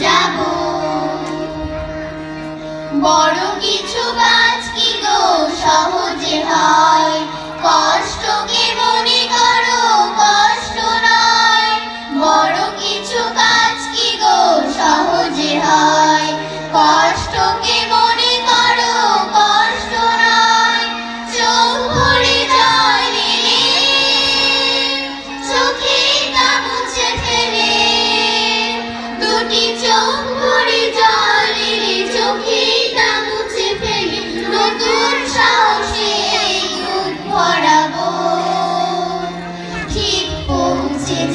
যাব। বড় কিছু বাজকে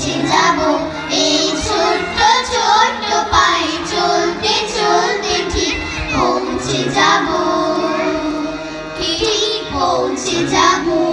পৌঁছে যাব। এই ছোট্ট ছোট্ট পায়ে চলতে চলতে ঠিক পৌঁছে যাব। ঠিক পৌঁছে যাব।